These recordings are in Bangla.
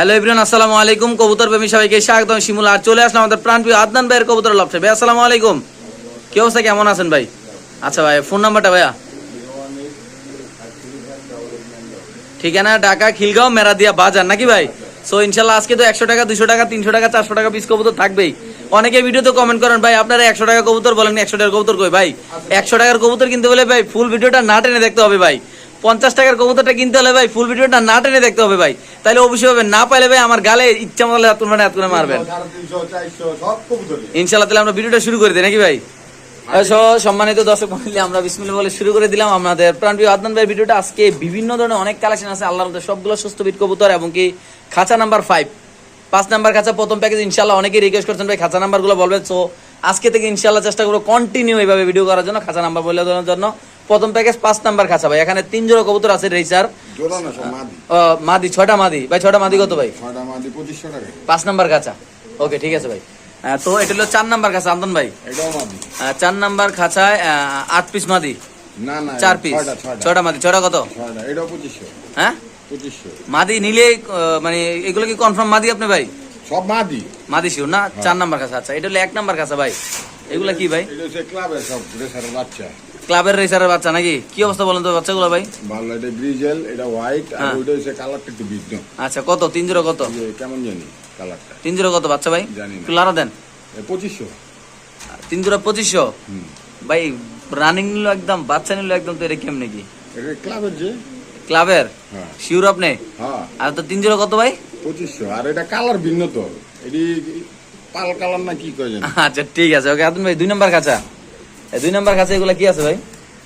হ্যালো এভরিওয়ান আসসালামু আলাইকুম। কবুতর প্রেমী সবাইকে স্বাগতম। শিমুল আর চলে আসলাম আমাদের প্রাণপ্রিয় আদনান ভাইয়ের কবুতর লপসে ভাই, আসসালামু আলাইকুম। কি অবস্থা? কেমন আছেন ভাই? আচ্ছা ভাই ফোন নাম্বারটা ভাইয়া। ঠিকানা ঢাকা, খিলগাঁও, মেরাদিয়া বাজার। নাকি ভাই? সো ইনশাল্লাহ আজকে তো একশো টাকা দুশো টাকা, তিনশো টাকা, চারশো টাকা পিস কবুতর থাকবেই। অনেকে ভিডিওতে কমেন্ট করেন, ভাই, আপনারা একশো টাকা কবুতর বলেন একশো টাকার কবুতর কই? ভাই, একশো টাকার কবুতর কিনতে হলে ভাই ফুল ভিডিওটা না টেনে দেখতে হবে ভাই। পঞ্চাশ টাকার কবুতরটা কিনতে হলে ভাই ফুল ভিডিওটা না টেনে দেখতে হবে ভাই। তাহলে অবশ্যই হবে না পাইলে ভাই আমার গালে ইচ্ছা মতো হাত করে হাত করে মারবেন। ইনশাল্লাহ তাহলে আমরা ভিডিওটা শুরু করে দিই নাকি ভাই? সম্মানিত দর্শক মন্ডলী আমরা বিসমিল্লাহ বলে শুরু করে দিলাম। আমাদের প্রাণপ্রিয় আদনান ভাই ভিডিওটা আজকে বিভিন্ন ধরনের অনেক কালেকশন আছে। আল্লাহর মধ্যে সবগুলো সুস্থ বিট কবুতর এবং কি খাঁচা নাম্বার ফাইভ পাঁচ নাম্বার খাঁচা প্রথম প্যাকেজ ইনশাল্লাহ অনেকেই রিকোয়েস্ট করছেন ভাই খাঁচা নাম্বারগুলো বলবেন। সো আজকে থেকে ইনশাল্লাহ চেষ্টা করব কন্টিনিউ এইভাবে ভিডিও করার জন্য খাঁচা নাম্বার বলে দেওয়ার জন্য। প্রথম প্যাকেজ পাঁচ নাম্বার খাঁচা ভাই। এখানে তিন জোড়া কবুতর আছে রেসার মাদি। ছয়টা মাদি। ভাই ছয়টা মাদি কত ভাই? পাঁচ নাম্বার খাঁচা। ওকে ঠিক আছে ভাই। তো এটা হলো চার নাম্বার খাঁচা আন্দন ভাই। চার নাম্বার খাঁচায় আট পিস মাদি। চার পিস ছয়টা মাদি ছয়টা কত? হ্যাঁ? মাদি নিলে মানে এগুলো কি কনফার্ম মাদি আপনি ভাই? সব মাদি। মাদি না? চার নাম্বার খাঁচা আচ্ছা। এটা হলো এক নাম্বার খাঁচা ভাই। এগুলা কি ভাই? এটা হচ্ছে ক্লাবের সব রেসারের বাচ্চা। ক্লাবের রেসারের বাচ্চা নাকি? কি অবস্থা বলেন তো বাচ্চাগুলো ভাই? ভালো এটা গ্রিজেল এটা হোয়াইট আর হ্যাঁ। ওইটা হচ্ছে কালারটা একটু ভিন্ন। আচ্ছা কত? তিন জিরো কত? কেমন জানি কালারটা তিন জিরো কত বাচ্চা ভাই? জানি না। লারা দেন। পঁচিশশো। তিন জিরো পঁচিশশো? ভাই রানিং নিল একদম বাচ্চা নিল একদম তো এটা কেমনে কি? এটা ক্লাবের যে? ক্লাবের? হ্যাঁ। শিওর আপনি? হ্যাঁ। আর তো তিন জিরো কত ভাই? পঁচিশশো। আর এটা কালার ভিন্ন তো। এটি পাল কালার না কি কয় আচ্ছা ঠিক আছে। ওকে আদম ভাই দুই নাম্বার এই দুই নাম্বার খাঁচা এগুলা কি আছে ভাই?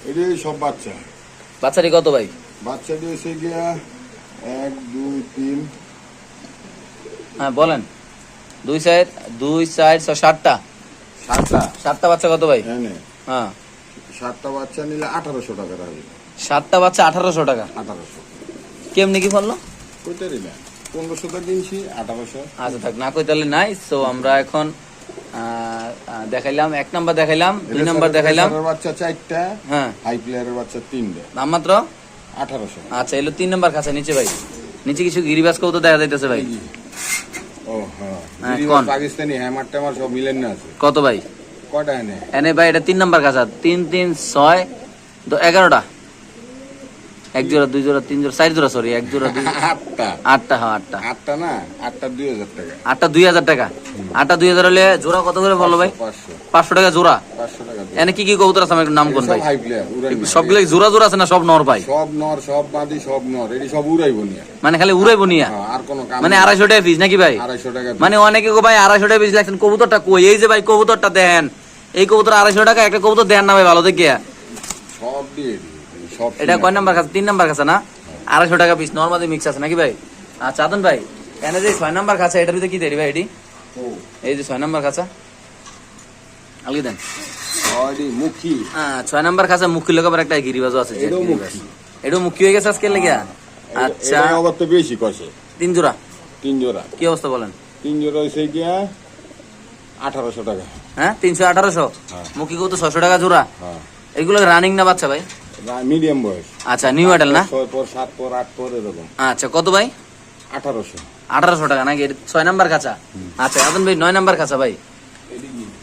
এটি সব বাচ্চা। বাচ্চাটি কত ভাই? বাচ্চাটি হচ্ছে গিয়া এক দুই তিন। হ্যাঁ বলেন। দুই সাইড দুই সাইড সাতটা। সাতটা? সাতটা বাচ্চা কত ভাই? হ্যাঁ হ্যাঁ। সাতটা বাচ্চা নিলে আঠারোশো টাকা রাখবে। সাতটা বাচ্চা আঠারোশো টাকা? আঠারোশো। কেমনি কি বলল কইতে দিলে পনেরোশো টাকা কিনছি আঠারোশো। আচ্ছা থাক না কই তাহলে নাই। তো আমরা এখন দেখাইলাম এক নাম্বার দেখাইলাম দুই নাম্বার দেখাইলাম। বাচ্চা চারটা হ্যাঁ। হাই প্লেয়ারের বাচ্চা তিনটা। মাত্র? আঠারোশো। আচ্ছা এলো তিন নাম্বার খাঁচা নিচে ভাই। নিচে কিছু গিরিবাস কবুতর দেখা যাইতেছে ভাই। ও হ্যাঁ। হ্যাঁ, গিরিবাজ, কোন? পাকিস্তানি হ্যামার ট্যামার সব মিলেন না আছে। কত ভাই? কয়টা এনে? এনে ভাই এটা তিন নাম্বার খাঁচা তিন তিন ছয় এগারোটা। এক জোড়া দুই জোড়া তিন জোড়া চার জোড়া সরি এক জোড়া দুই আটটা। আটটা হ্যাঁ আটটা। আটটা না? আটটা দুই হাজার টাকা। আটটা দুই হাজার টাকা। আটটা দুই হাজার হলে জোড়া কত করে বলল ভাই? পাঁচশো টাকা জোড়া। এনে কি কি কবুতর আছে? আমার একটু নাম কোন সব ভাই উড়াই না। সবগুলো জোড়া জোড়া আছে না সব নর ভাই? সব নর সব মাদি সব নর। এটি সব উড়াইব নিয়ে মানে খালি উড়াই বনিয়া? হ্যাঁ, আর কোনো কাম মানে আড়াইশো টাকা পিস নাকি ভাই? আড়াইশো টাকা মানে অনেকে গো ভাই আড়াইশো টাকা পিস লাগছেন। কবুতরটা কই? এই যে ভাই কবুতরটা দেন। এই কবুতর আড়াইশো টাকা একটা কবুতর দেন না ভাই ভালো দেখে সব দিয়ে এটা কয় নাম্বার কাছে? তিন নাম্বার কাছে না? আড়াইশো টাকা পিস নর্মালি মিক্স আছে নাকি ভাই? আচ্ছা আদন ভাই এনে যে ছয় নাম্বার খাঁচা এটার ভিতরে কি দেরি ভাই এটি? ও, এই যে ছয় নাম্বার খাঁচা আলগি দেন। মুখী। হ্যাঁ ছয় নাম্বার খাঁচা মুখি লোক আবার একটা গিরিবাজও আছে এটাও। মুখি। হয়ে গেছে আজকে লেগে? আচ্ছা। আবার বেশি কষে। তিন জোড়া? তিন জোড়া। কি অবস্থা বলেন? তিন জোড়া হয়েছে গিয়া আঠারোশো টাকা। হ্যাঁ তিনশো আঠারোশো? হ্যাঁ। মুখি কত? ছশো টাকা জোড়া? হ্যাঁ। এগুলো রানিং না বাচ্চা ভাই? মিডিয়াম বয়স। আচ্ছা নিউ না? ছয় পর সাত পর আট পর এরকম। আচ্ছা কত ভাই? আঠারোশো। আঠারোশো টাকা নাকি? ছয় নাম্বার খাঁচা? আচ্ছা এখন ভাই নয় নাম্বার খাঁচা ভাই?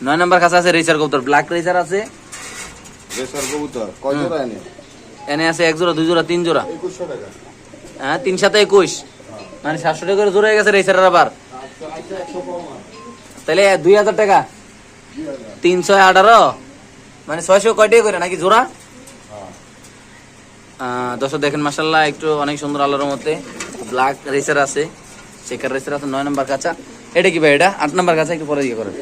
নয় নাম্বার খাঁচা আছে রেসার কবুতর ব্ল্যাক রেসার আছে? রেসার কবুতর কয় জোড়া এনে? এনে আছে এক জোড়া দুই জোড়া তিন জোড়া? একুশশো টাকা। হ্যাঁ তিন সাথে একুশ। মানে সাতশো টাকা করে জোড়া হয়ে গেছে রেসারের আবার। তাহলে দুই হাজার টাকা? তিনশো আঠারো? মানে ছয়শো কয়টাই করে নাকি জোড়া। দর্শক দেখেন মাসাল্লাহ একটু অনেক সুন্দর আলোর মধ্যে ব্ল্যাক রেসার আছে। চেকার রেসার আছে নয় নাম্বার কাঁচা এটা কি ভাই এটা? আট নাম্বার কাঁচা একটু পরে দিয়ে করেন।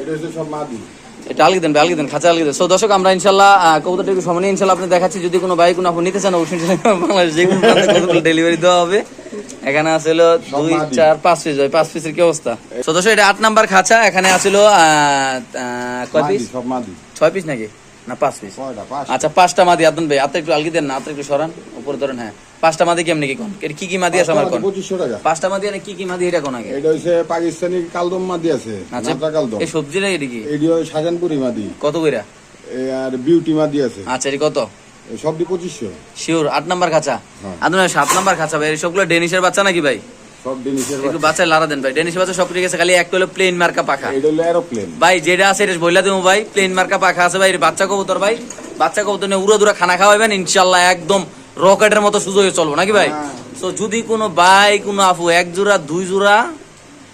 এটা আলগি দেন আলগি দেন খাঁচা আলগি দেন। সো দর্শক আমরা ইনশাল্লাহ কবুতরটা একটু সময় ইনশাল্লাহ আপনি দেখাচ্ছি। যদি কোনো বাইক কোনো আপনি নিতে চান অবশ্যই বাংলাদেশ যে কোনো ডেলিভারি দেওয়া হবে। এখানে সব দুই চার পাঁচ পিস হয় পাঁচ পিসের কি অবস্থা? সো দর্শক এটা আট নাম্বার খাঁচা। এখানে আছিল কয় পিস ছয় পিস নাকি? না পাঁচ পিস আচ্ছা পাঁচটা মাদি আদন ভাই আপনি একটু আলগি দেন না আপনি একটু সরান উপরে ধরেন হ্যাঁ। পাঁচটা মাদি কেমনি কি কোন? কি কি মাদি আছে আমার কোন? টাকা। পাঁচটা মাদি আর কি কি মাদি এটা কোন আগে? এটা হচ্ছে পাকিস্তানি কালদম মাদি আছে আচ্ছা। কালদম। এই এটি কি? এটি হয় শাহজাহানপুরি মাদি। কত কইরা? আর বিউটি মাদি আছে। আচ্ছা এটি কত? সবটি পঁচিশশো। শিওর আট নাম্বার খাঁচা। হ্যাঁ। আপনার সাত নাম্বার খাঁচা ভাই সবগুলো ডেনিশের বাচ্চা নাকি ভাই? সব ডেনিশের একটু বাচ্চা। লারা দেন ভাই। ডেনিশ বাচ্চা সব ঠিক আছে খালি একটা হলো প্লেন মার্কা পাখা। এটা হলো এরোপ্লেন ভাই যেটা আছে এটা বইলা দেবো ভাই প্লেন মার্কা পাখা আছে ভাই বাচ্চা কবুতর ভাই। বাচ্চা কবুতর নিয়ে উড়ো দুরা খানা খাওয়াবেন ইনশাল্লাহ একদম রকেটের মতো সুযোগ চলবো নাকি ভাই? হ্যাঁ। তো যদি কোনো ভাই কোনো আপু এক জোড়া দুই জোড়া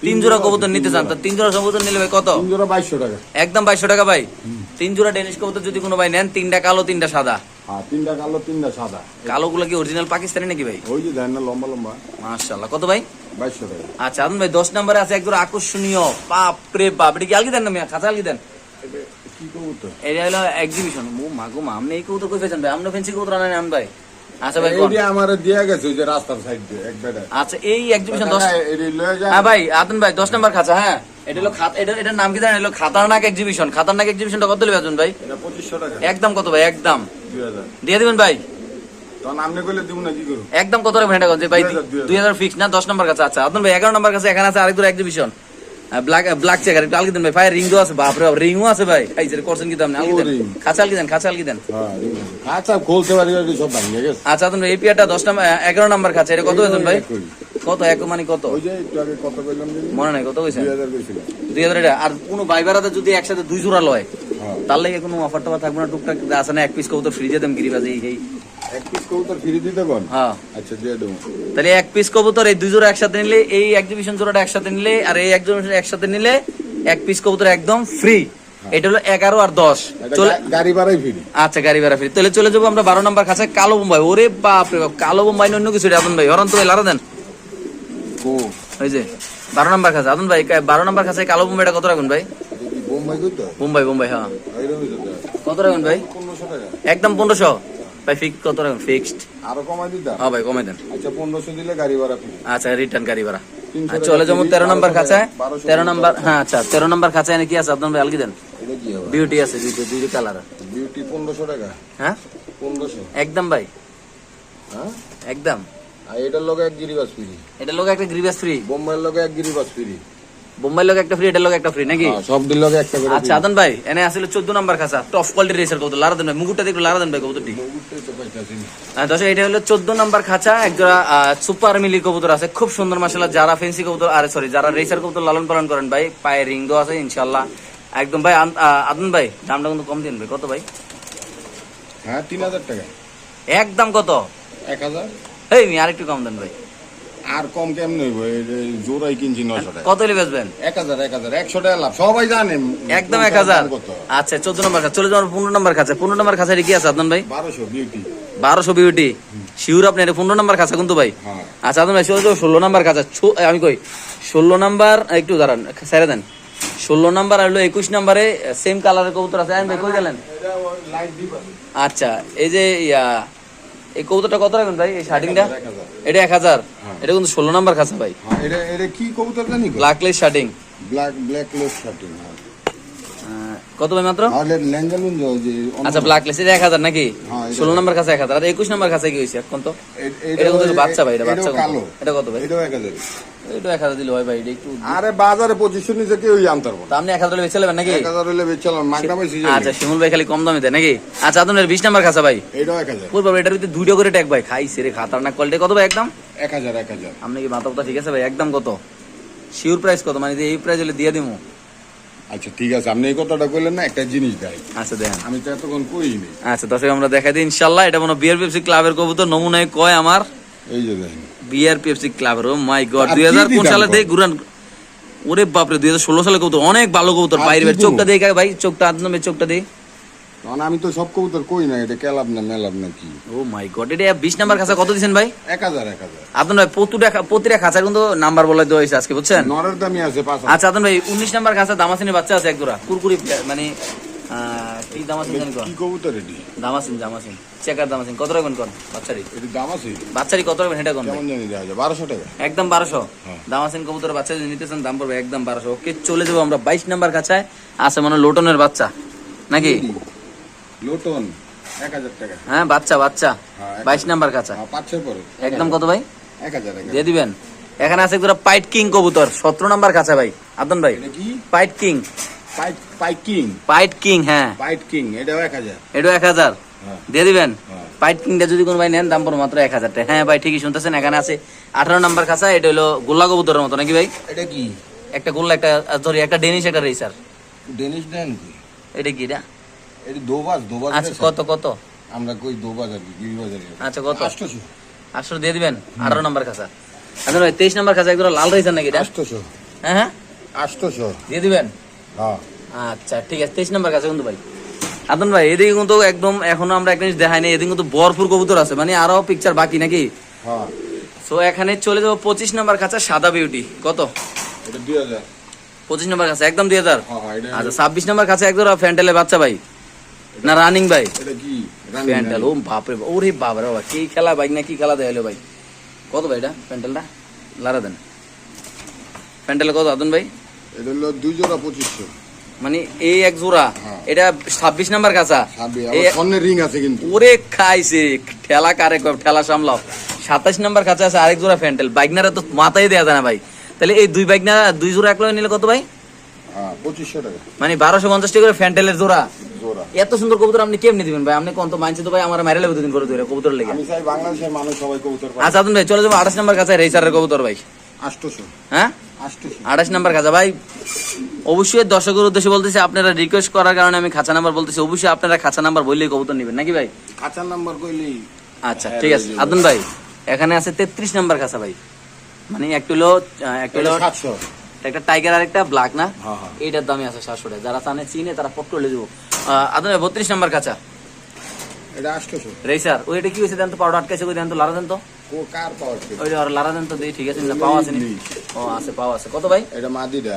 তিন জোড়া কবুতর নিতে চান তা তিন জোড়া কবুতর নিলে ভাই কত? তিন জোড়া বাইশশো টাকা। একদম বাইশশো টাকা ভাই। তিন জোড়া ডেনিশ কবুতর যদি কোনো ভাই নেন তিনটা কালো তিনটা সাদা। হ্যাঁ তিনটা কালো তিনটা সাদা। কি অরিজিনাল পাকিস্তানি নাকি ভাই? ওই যে দেন না লম্বা লম্বা। কত ভাই? বাইশশো ভাই আচ্ছা আদম ভাই দশ নম্বরে আছে একদম আকর্ষণীয়। বাপ রে বাপ এটা কি আলগি দেন না মিয়া? খাঁচা আলগি দেন। এটা কি কবুতর? এটা হলো এক্সিবিশন ও মাগো মা আপনি এই কবুতর কই ফেছেন ভাই? আপনি ফেন্সি কবুতর আনেন আম ভাই। আচ্ছা ভাই কোন? এইটা আমার দিয়া গেছে যে রাস্তার সাইড দিয়ে এক বেটা আচ্ছা এই এক্সিবিশন দশ এটি লয়ে যায় হ্যাঁ ভাই আদন ভাই নম্বর খাঁচা হ্যাঁ। এটা হলো খাত এটা এটার নাম কি জানেন? এটা হলো খাতারনাক এক্সিবিশন খাতারনাক এক্সিবিশনটা কত ভাই? এটা পঁচিশশো টাকা। একদম কত ভাই? একদম। দিয়ে দিবেন ভাই? তখন আপনি করলে দিব না কি করব? একদম কত রাখবেন এটা যে ভাই ফিক্স না নম্বর কাছে আচ্ছা আদন ভাই এগারো নম্বর কাছে এখানে আছে আরেক দূর এক্সিবিশন ব্ল্যাক ব্ল্যাক চেকার একটু আলগি দেন ভাই ফায়ার আছে বাপরে বাপ রিংও আছে ভাই। এই যে করছেন কি আলগি দেন খাঁচা আলগি দেন খাঁচা আলগি দেন হ্যাঁ আচ্ছা খুলতে পারি সব ভাঙিয়ে গেছে আচ্ছা এই পিয়াটা দশ নম্বর এগারো নম্বর খাঁচা এটা কত বেতন ভাই? কত এক মানে কত? ওই যে একটু আগে কত বললাম মনে নাই কত কইছেন এটা। আর কোনো বেড়াতে যদি একসাথে দুই জোড়া লয় হ্যাঁ। তার লাগে কোনো অফার টফার থাকবে না টুকটাক আছে না এক পিস কবুতর ফ্রিজে দেম গিরিবাজে এই। এক পিস কবুতর ফিরে দিতে কোন হ্যাঁ। আচ্ছা দিয়ে দেবো। তাহলে এক পিস কবুতর এই দুই জোড়া একসাথে নিলে এই এক্সিবিশন জোড়াটা একসাথে নিলে আর এই এক্সিবিশন একসাথে নিলে এক পিস কবুতর একদম ফ্রি এটা হলো এগারো আর দশ। চলে গাড়ি ভাড়াই ফিরি। আচ্ছা গাড়ি ভাড়া ফ্রি। তাহলে চলে যাব আমরা বারো নম্বর কাছে কালো বোম্বাই। ওরে বাপ রে বাপ কালো বোম্বাই অন্য কিছু আদন ভাই। হরন তো ভাই লারা দেন। ওই যে বারো নম্বর কাছে আদন ভাই বারো নম্বর কাছে কালো বোম্বাইটা কত রাখবেন ভাই? বোম্বাই বোম্বাই বোম্বাই হ্যাঁ। কত রাখবেন ভাই? একদম পনেরোশো। ভাই ফিক্স কত রাখবেন? ফিক্সড আরও কমাই দিতা হ্যাঁ ভাই কমাই দেন। আচ্ছা পনেরোশো দিলে গাড়ি ভাড়া ফিরি আচ্ছা রিটার্ন গাড়ি ভাড়া। টাকা চলে যাব ফ্রি, তেরো নম্বর বারোশো খাঁচায়। তেরো নম্বর হ্যাঁ আচ্ছা তেরো নম্বর খাঁচায় কি আছে? আপনার ভাই আলগি দেন। বিউটি আছে দুইটা দুইটা কালার বিউটি পনেরোশো টাকা? হ্যাঁ? পনেরোশো? একদম ভাই। হ্যাঁ? একদম। আর এটার লগে এক গিরিবাস ফ্রি। এটার লোক একটা গ্রিভাস ফ্রি বোম্বাইয়ের লগে এক গিরিবাস ফ্রি। বোম্বাই লোক একটা ফ্রি এটার লোক একটা ফ্রি নাকি? হ্যাঁ, সব দিন লগে একটা করে আচ্ছা আদন ভাই এনে আসলে চোদ্দ নম্বর খাঁচা টপ কোয়ালিটি রেসার কবুতর লারা দেন ভাই মুকুটটা দেখো লারা দেন ভাই কবুতরটি? পাইতাছি। দর্শক এটা হলো চোদ্দ নম্বর খাঁচা একজোড়া সুপার মিলি কবুতর আছে খুব সুন্দর মাসাল্লাহ যারা ফেন্সি কবুতর আরে সরি যারা রেসার কবুতর লালন পালন করেন ভাই পায়ে রিং দেওয়া আছে ইনশাল্লাহ একদম ভাই আদন ভাই দামটা কিন্তু কম দিন ভাই কত ভাই? হ্যাঁ তিন হাজার টাকা। একদম কত? এক হাজার। এই মি আরেকটু কম দেন ভাই। আর কম জোড়াই কিনছি টাকা। কত বেচবেন? এক হাজার এক হাজার একশো টাকা লাভ। সবাই জানে একদম এক হাজার। আচ্ছা চোদ্দ নম্বর খাঁচা। চলে যাওয়ার পনেরো নম্বর খাঁচা। পনেরো নম্বর খাঁচা কি আছে ভাই? বারোশো বিউটি বারোশো বিউটি শিউর আপনি এটা পনেরো নম্বর খাঁচা কিন্তু ভাই। হ্যাঁ। আচ্ছা আদন ভাই ষোলো নম্বর খাঁচা। আমি কই? ষোলো নাম্বার একটু দাঁড়ান ছেড়ে দেন। ষোলো নাম্বার আর একুশ নাম্বারে সেম কালারের কবুতর আছে। আয়ন ভাই কই গেলেন? আচ্ছা এই যে ইয়া এই কবুতরটা কত রাখবেন ভাই? এই শার্টিংটা? এটা এক হাজার। এটা কিন্তু ষোলো নাম্বার খাঁচা ভাই। হ্যাঁ এটা এটা কি কবুতর জানি black lace shirting. Black black lace shirting কত ভাই মাত্র? আচ্ছা ব্ল্যাক এটা এক হাজার নাকি? হ্যাঁ, ষোলো নাম্বার খাঁচা এক হাজার। আর একুশ নাম্বার খাঁচা কি হয়েছে এখন তো? এটা কিন্তু বাচ্চা ভাই এটা বাচ্চা? এটা কত ভাই? এটা এক হাজার দিলে হয় ভাই এটা একটু আরে বাজারে নিচে কেউ আনতে পারব আপনি বেচে নেবেন নাকি? মাগনা যে আচ্ছা শিমুল ভাই খালি কম দামে দেয় নাকি? আচ্ছা আপনার বিশ নাম্বার ভাই। এটাও এক হাজার। বাবা এটার ভিতরে দুইটা করে ট্যাগ ভাই খাইছে রে খাতারনাক কোয়ালিটি কত ভাই একদম? আপনি কি মাথা ঠিক আছে ভাই একদম কত? শিওর প্রাইস কত? মানে এই প্রাইস হলে দিয়ে দিমু। আচ্ছা ঠিক আছে আপনি এই কথাটা না একটা জিনিস দেয়। আচ্ছা দেখেন আমি তো এতক্ষণ কইনি। আচ্ছা দর্শক আমরা দেখাই দিই ইনশাল্লাহ এটা কোনো বিয়ার পেপসি ক্লাবের কবুতর নমুনায় কয় আমার? এই যে দেখেন। বিয়ার পেপসি ক্লাবের ও মাই গড দুই হাজার কোন সালে? দিয়ে ঘুরান। ওরে বাপরে দুই হাজার ষোলো সালে কবুতর অনেক ভালো কবুতর বাইরে কি বাইরে চোখটা দিয়ে ভাই চোখটা আদনমে চোখটা দিয়ে কারণ আমি তো সব কবুতর কই না এটা কেলাব না মেলাব না কি। ও মাই গড এটা বিশ নাম্বার খাঁচা কত দিচ্ছেন ভাই? এক হাজার এক হাজার। আপনার ভাই প্রতিটা প্রতিটা খাঁচার কিন্তু নাম্বার বলে দেওয়া হয়েছে আজকে বুঝছেন? নরের দামি আছে পাঁচ হাজার। আচ্ছা আদন ভাই উনিশ নাম্বার খাঁচা দামাসিনের বাচ্চা আছে এক জোড়া কুরকুরি মানে কি দামাসিন জানি কি কবুতর এটি? Damascene damascene checker damascene. কত রাখবেন কন বাচ্চারি এটি দাম আছে বাচ্চারি কত রাখবেন সেটা কন? কেমন জানি দেওয়া যায়? টাকা। একদম হ্যাঁ। দামাসিন কবুতর বাচ্চা যদি নিতেছেন দাম পড়বে একদম ওকে চলে যাব আমরা বাইশ নাম্বার কাছায় আছে মানে লোটনের বাচ্চা। নাকি? লোটন এক হাজার টাকা। হ্যাঁ বাচ্চা বাচ্চা। হ্যাঁ, এক বাইশ নাম্বার হ্যাঁ, পাঁচ ছয় পরে। একদম কত ভাই? এক হাজার এক হাজার। দিয়ে দিবেন। এখানে আছে পাইট কিং কবুতর। সতেরো নাম্বার কাছা ভাই। আদন ভাই। পাইট কি? পাইট কিং। পাইট কিং হ্যাঁ। পাইট কিং এটাও এক হাজার। এটা এক হাজার? হ্যাঁ। দিয়ে দিবেন? হ্যাঁ। পাইট কিংটা যদি কোনো ভাই নেন দাম পড়ো মাত্র এক হাজার টাকা হ্যাঁ ভাই ঠিকই শুনতেছেন এখানে আছে। আঠারো নাম্বার খাঁচা এটা হলো গোল্লা কবুতরের মতো নাকি ভাই? এটা কি? একটা গোল্লা একটা সরি একটা ডেনিশ একটা রেসার। ডেনিশ কি? এটা কি এটা? এটা দোবাজ দোবাজ আচ্ছা কত কত? আমরা কই দোবাজ আর কি গিরিবাজ আচ্ছা কত? আষ্টশো আটশো দিয়ে দিবেন? আঠারো নাম্বার খাঁচা। আচ্ছা ভাই তেইশ নাম্বার খাঁচা একদম লাল রেসার নাকি এটা? আষ্টশো হ্যাঁ হ্যাঁ? দিয়ে দিবেন? আচ্ছা ঠিক আছে তেইশ নাম্বার কাছে কিন্তু ভাই। আদন ভাই এদিকে কিন্তু একদম এখনও আমরা একটা জিনিস দেখাইনি এদিকে কিন্তু ভরপুর কবুতর আছে মানে আরও পিকচার বাকি নাকি? হ্যাঁ। সো এখানে চলে যাব পঁচিশ নাম্বার কাছে সাদা বিউটি কত? পঁচিশ নাম্বার কাছে একদম দুই হাজার? হ্যাঁ হ্যাঁ আচ্ছা ছাব্বিশ নাম্বার কাছে একদম ফ্যান্টেলের বাচ্চা ভাই না রানিং ভাই? এটা কি? রানী, প্যান্টেল ও বাপরে বাপ, ওরে বাপরে বাবা কি খেলা বাইক না কি খেলা দেখাল ভাই? কত ভাই এটা প্যান্টেলটা লারা দেন। প্যান্টেল কত আদন ভাই? এটা হলো দুই জোড়া পঁচিশশো। মানে এই এক জোড়া? হ্যাঁ। এটা ছাব্বিশ নাম্বার আবার স্বর্ণের রিং আছে কিন্তু। ওরে খাইছে ঠেলা কারে ঠেলা সামলাও। সাতাশ নাম্বার কাছে আছে আরেক জোড়া ফ্যান্টেল। বাইকনারা তো মাথায় দেওয়া যায় না ভাই। তাহলে এই দুই বাইকনা দুই জোড়া এক লগে নিলে কত ভাই? হ্যাঁ পঁচিশশো টাকা। মানে বারোশো পঞ্চাশ টাকা করে ফ্যান্টেলের জোড়া। জোড়া। এত সুন্দর কবুতর আপনি কেমনি দিবেন ভাই? আপনি কোন তো মানছে তো ভাই আমার মাইরে লেবে দুদিন করে ধরে কবুতর লেগে। আমি চাই বাংলাদেশের মানুষ সবাই কবুতর আচ্ছা আদুন ভাই চলে যাব আঠাশ নাম্বার কাছে রেসারের কবুতর ভাই। আষ্টশো। হ্যাঁ? আঠাশ নাম্বার খাঁচা ভাই অবশ্যই দর্শকের উদ্দেশ্যে বলতেছি আপনারা রিকোয়েস্ট করার কারণে আমি খাঁচা নাম্বার বলতেছি অবশ্যই আপনারা খাঁচা নাম্বার বললেই কবুতর নেবেন নাকি ভাই? কাঁচার নাম্বার কইলি আচ্ছা ঠিক আছে। আদুন ভাই এখানে আছে তেত্রিশ নাম্বার খাঁচা ভাই। মানে আহ, একটু হলো সাতশো। একটা টাইগার আর একটা ব্ল্যাক না? হ্যাঁ, হ্যাঁ। এইটার দামই আছে সাতশো টাকা। যারা চানে চিনে তারা পট করে দেবো। আদুন ভাই বত্রিশ নাম্বার খাঁচা এটা রেসার কি হয়েছে দেন তো? পাউডার আটকাইছে দেন তো? লারা দেন তো? কার পাওয়ার ওই আর লারা দেন তো দিই ঠিক আছে না পাওয়া আছে? ও আছে পাওয়া আছে। কত ভাই? এটা মাদিটা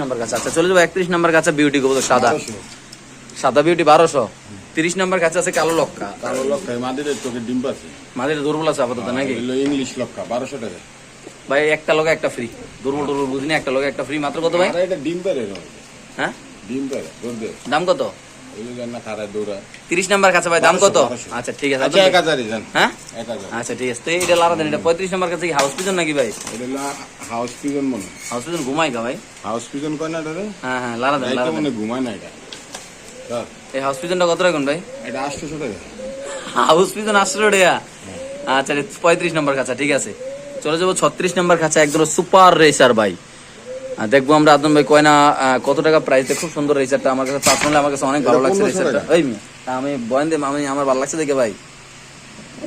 নাম্বার কাছে আচ্ছা চলে যাব নাম্বার কাছে বিউটি সাদা। সাদা বিউটি নাম্বার কাছে আছে কালো লক্কা। কালো ডিম আছে। মাঝে দুর্বল আছে আপাতত নাকি? ইংলিশ লক্ষা বারোশো টাকা। ভাই একটা লগে একটা ফ্রি দুর্বল দুর্বল বুঝিনি একটা লগে একটা ফ্রি মাত্র কত ভাই? এটা ডিম পেরে হ্যাঁ? ডিম পেরে দাম কত? নাম্বার কাছে ভাই দাম কত। আচ্ছা ঠিক আছে আচ্ছা হাজারই হ্যাঁ? আচ্ছা ঠিক আছে। তো এটা লারা দেন এটা পঁয়ত্রিশ নাম্বার কাছে কি হাউস পিজন নাকি ভাই? এটা হাউস পিজন মনে হাউস পিজন ঘুমাই গা ভাই? হাউস পিজন কয় না এটা হ্যাঁ হ্যাঁ লারা দেন লারা মনে ঘুমায় না এটা। এই হাউস পিজনটা কত রাখুন ভাই? এটা টাকা। হাউস পিজন টাকা। আচ্ছা পঁয়ত্রিশ নম্বর কাছা ঠিক আছে। চলে যাব ছত্রিশ নম্বর কাছা একদম সুপার রেসার ভাই। দেখব আমরা আদম ভাই কয় না আহ, কত টাকা প্রাইস খুব সুন্দর রেসারটা আমার কাছে পার্সোনালি আমার কাছে অনেক ভালো লাগছে 1500 রেসারটা টাকা। ওই আমি বয়ান দিই আমি আমার ভালো লাগছে দেখে ভাই।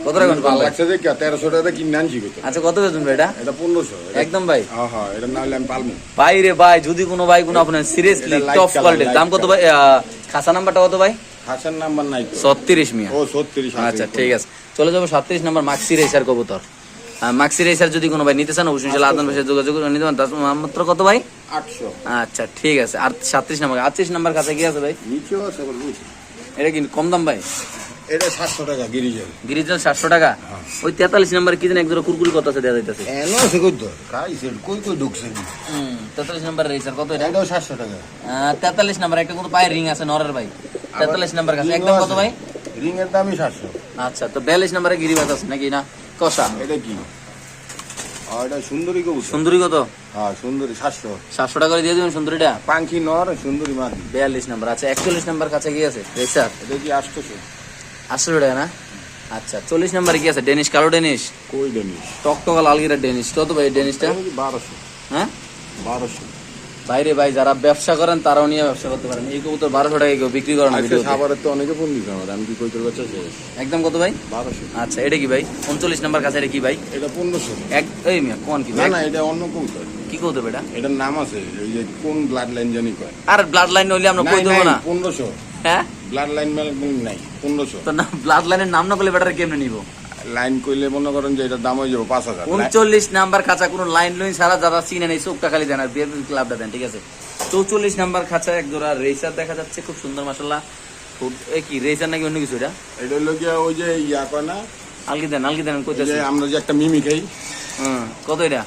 কত টাকা ভালো লাগছে? যে তেরোশো টাকা কিনে আনছি আচ্ছা কত বেতন ভাই এটা? এটা পনেরোশো একদম ভাই। এটা না হলে আমি পালবো ভাই রে ভাই যদি কোনো ভাই কোনো আপনার সিরিয়াসলি এটা light টপ কোয়ালিটির দাম কত ভাই? খাসা নাম্বারটা কত ভাই? নাম্বার নাই ছত্রিশ মিয়া। ও ছত্রিশ আচ্ছা ঠিক আছে। চলে যাব সাতত্রিশ নম্বর মাক্সি রেসার কবুতর। মাক্সি রেসার যদি কোনো ভাই নিতে চান অবশ্যই ইনশাল্লাহ আদান ভাষায় যোগাযোগ করে নিতে পারেন। তার মাত্র কত ভাই? আটশো। আচ্ছা ঠিক আছে। আর সাতত্রিশ নম্বর আটত্রিশ নম্বর কাছে কি আছে ভাই? নিচেও আছে এটা কি কম দাম ভাই? এটা সাতশো টাকা গিরিজেল। গিরিজল সাতশো টাকা? ওই তেতাল্লিশ নম্বর কি যেন একজোড়া কুরকুরি কত আছে দেওয়া যাইতেছে? এনো আছে কই তো খাইছে কই কই ঢুকছে? তেতাল্লিশ নম্বর রেসার কত এটা? এটাও সাতশো টাকা। তেতাল্লিশ নম্বর একটা কিন্তু পায়ের রিং আছে নরের ভাই। তেতাল্লিশ নম্বর কাছে। একদম কত ভাই? রিং এর দামই সাতশো। আচ্ছা তো বিয়াল্লিশ নম্বরে গিরিবাজ আছে নাকি না? কষা এটা কি? আর এটা সুন্দরী কবুতর। সুন্দরী কত? হ্যাঁ সুন্দরী সাতশো। সাতশো টাকা করে দিয়ে দেবেন সুন্দরীটা? পাঙ্খি নর সুন্দরী মাদি বিয়াল্লিশ নম্বর আচ্ছা একচল্লিশ নম্বর কাছে কি আছে? রেসার এটা কি আটশোশো? আটশো টাকা না? আচ্ছা চল্লিশ নম্বরে কি আছে? ডেনিশ কালো ডেনিশ? কই ডেনিস টকটকা লালগিরা ডেনিশ। কত ভাই ডেনিশটা? বারোশো? হ্যাঁ? বারোশো। বাইরে ভাই যারা ব্যবসা করেন তারাও নিয়ে ব্যবসা করতে পারেন। এই কবুতর বারোশো টাকা কেউ বিক্রি করেন তো অনেকে ফোন দিচ্ছে আমার আমি কি কই একদম কত ভাই? বারোশো। আচ্ছা এটা কি ভাই? উনচল্লিশ নম্বর কাছে এটা কি ভাই? এটা পনেরোশো। এক এই মিয়া কোন কি না এটা অন্য কবুতর। কি এটার নাম আছে এই যে কোন ব্লাড লাইন জানি কয়। আর ব্লাড লাইন হইলে আমরা কই দেবো না? পনেরোশো। হ্যাঁ? ব্লাড লাইন নাই পনেরোশো। তো না ব্লাড লাইনের নাম না করলে বেটার কেমনে নিব? লাইন কইলে মনে করেন যে এটার দাম হয়ে যাবে পাঁচ হাজার। উনচল্লিশ নাম্বার খাঁচা কোনো লাইন লইন সারা যারা চিনে নেই চোখটা খালি দেন আর বিয়ের ক্লাবটা দেন ঠিক আছে? চৌচল্লিশ নাম্বার খাঁচা এক জোড়া রেসার দেখা যাচ্ছে খুব সুন্দর মাসাল্লাহ এ কি রেসার নাকি অন্য কিছু এটা? এটা হলো গিয়া ওই যে ইয়া কয় না? আলগি দেন আলগি দেন কইতেছে যে আমরা যে একটা মিমি খাই। হুম কত এটা?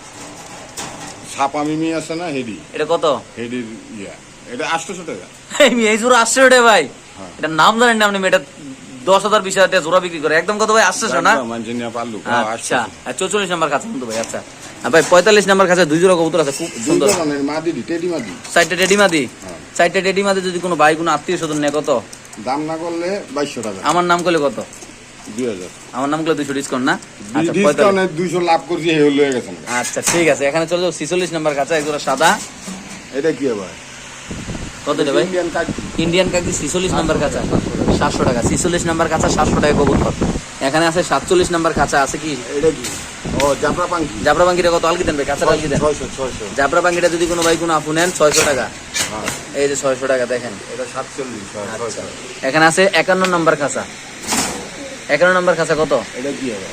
ছাপা মিমি আছে না হেডি? এটা কত? হেডির ইয়া। এটা আটশোশো টাকা। এই জোড়া আসছে রে ভাই। হ্যাঁ। এটা নাম জানেন না আপনি এটা দশ হাজার বিশ হাজার জোড়া বিক্রি করে। একদম কত ভাই? আসছে না পারলু আচ্ছা। চৌচল্লিশ নাম্বার খাঁচা কিন্তু ভাই আচ্ছা। ভাই পঁয়তাল্লিশ নাম্বার খাঁচা দুই জোড়া কবুতর আছে খুব সুন্দর। ধরনের টেডি মাদি। চারটে টেডি মাদি? হ্যাঁ। চারটে টেডি মাদি যদি কোনো ভাই কোনো আত্মীয় স্বজন নেয় কত? দাম না করলে বাইশশো টাকা। আমার নাম করলে কত? দুই হাজার। আমার নামগুলো দুইশো ডিসকাউন্ট না? আচ্ছা দুইশো লাভ করছি আচ্ছা ঠিক আছে। এখানে চলে যাও ছিচল্লিশ নাম্বার কাঁচা একজোড়া সাদা। এটা কি ভাই? কত এটা ভাই ইন্ডিয়ান কাকি ছিচল্লিশ নাম্বার কাঁচা সাতশো টাকা। ছিচল্লিশ নাম্বার কাঁচা সাতশো টাকা কবুতর। এখানে আছে সাতচল্লিশ নাম্বার কাঁচা আছে কি? এটা কি? ও জাফরা পাঙ্কি বাঙ্গিটা কত? আলকি দেন ভাই কাঁচা আলকি দেন। ছয়শো ছয়শো। জাবরা বাঙ্গিটা যদি কোনো ভাই কোনো আপু নেন ছয়শো টাকা। হ্যাঁ। এই যে ছয়শো টাকা দেখেন। এটা সাতচল্লিশ ছয়শো। এখানে আছে একান্ন নম্বর খাঁচা। একান্ন নম্বর খাঁচা কত? এটা কি হবে?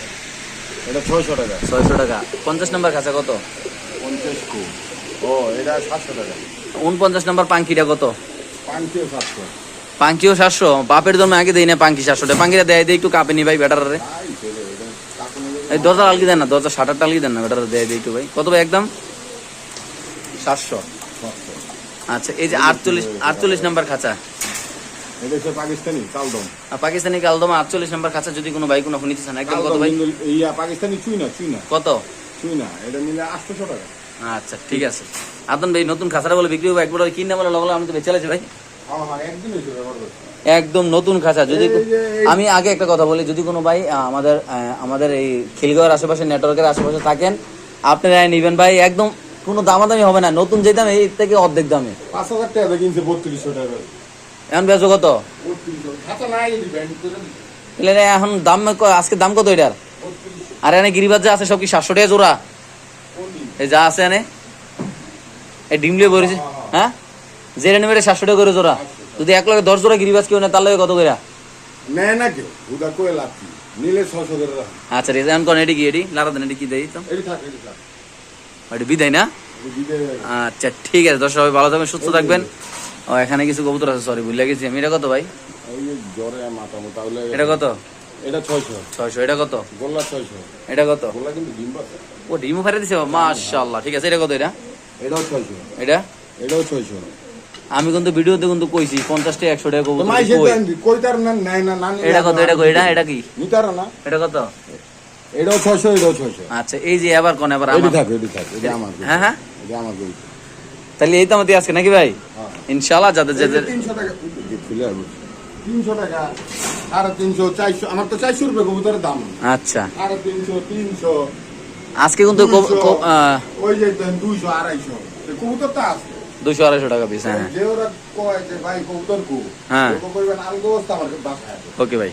এটা ছয়শো টাকা। ছয়শো টাকা। পঞ্চাশ নম্বর খাঁচা কত? পঞ্চাশ কু। ও এটা সাতশো টাকা। উনপঞ্চাশ নম্বর পাঙ্কিটা কত? পাঙ্কিও সাতশো। বাপের জন্য আগে দেই না পাঙ্কি সাতশো টাকা পাঙ্কিটা দেয় দেয় একটু কাঁপে নি ভাই বেটারে তাই ছেলে এটা কাকু এই দরজা আলকি দেন না দরজা শাটারটা আলকি দেন না বেটারে দেয় দেয় একটু ভাই। কত ভাই একদম? সাতশো। সাতশো। আচ্ছা এই যে আটচল্লিশ আটচল্লিশ নম্বর খাঁচা। পাকিস্তানি কালদম। পাকিস্তানি কালদমা আটচল্লিশ নম্বর খাঁচা যদি কোনো ভাই কোনো নিতে চান একদম কত ভাই? ইয়া পাকিস্তানি চুই না চুই না কত? চুই না এটা নিলে আটশোশো টাকা। আচ্ছা ঠিক আছে। আদন ভাই নতুন খাঁচাটা বলে বিক্রি হবে একবার কিনে বলে লগলে আমি তো বেঁচে আছি ভাই। ব্যবহার একদম নতুন খাঁচা যদি আমি আগে একটা কথা বলি যদি কোনো ভাই আমাদের আমাদের এই খিলগাঁওয়ের আশেপাশে নেটওয়ার্কের আশেপাশে থাকেন আপনারা নিবেন ভাই একদম কোনো দামাদামি হবে না নতুন যে দাম এই থেকে অর্ধেক দামে। পাঁচ হাজার টাকা কিনছে বত্রিশশো টাকা এখন বেচো কত। এখন দাম আজকে দাম কত এটার? আর এনে গিরিবাজ যা আছে সব কি সাতশো টাকা জোড়া? এই যা আছে এনে এই ডিমলে ভরেছে হ্যাঁ জেরে নেবে সাতশো টাকা করে জোড়া যদি এক লগে দশ জোড়া গিরিবাজ কেউ নেয় তার লগে কত করে নেয় না কেউ হুদা কয়ে লাভ কি? নিলে ছশো করে আচ্ছা রে এখন কোন এটি কি এটি? লারা দেন এটি কি দেই তো? এটি বিদায় না। আচ্ছা ঠিক আছে দর্শক সবাই ভালো থাকবেন সুস্থ থাকবেন। ও এখানে কিছু কবুতর আছে সরি ভুলে গেছি আমি। এটা কত ভাই? যে এটা কত? এটা ছয়শো। ছয়শো এটা কত? গোল্লা ছয়শো। এটা কত? গোল্লা কিন্তু ডিম ও ডিমও ফেরে দিছে মাশাআল্লাহ ঠিক আছে এটা কত এটা? এটাও ছয়শো। এটা? এটাও ছয়শো। আমি কিন্তু ভিডিওতে কিন্তু কইছি পঞ্চাশ টাকা একশো টাকা কবুতর কই। তার না নাই না না এটা কত এটা কই এটা এটা কি? নিতার না। এটা কত? এটাও ছয়শো এটাও ছয়শো। আচ্ছা এই যে এবার কোন এটি আমার। থাক এটি থাক এটা আমার হ্যাঁ হ্যাঁ। এটা আমার গরু। তাহলে এই তো আমাদের আজকে নাকি ভাই? হ্যাঁ। ইনশাআল্লাহ যাদের যাদের তিনশো টাকা তিনশো টাকা সাড়ে তিনশো চারশো আমার তো চারশো রুপে কবুতরের দাম। আচ্ছা। সাড়ে তিনশো তিনশো। আজকে কিন্তু ওই যে দুইশো আড়াইশো। এই কবুতর তো আছে। দুশো আড়াইশো টাকা পিস হ্যাঁ যে ওরা কয় যে ভাই কবুতর কু। হ্যাঁ। কইবেন আলগো অবস্থা আমার বাসায় ওকে ভাই।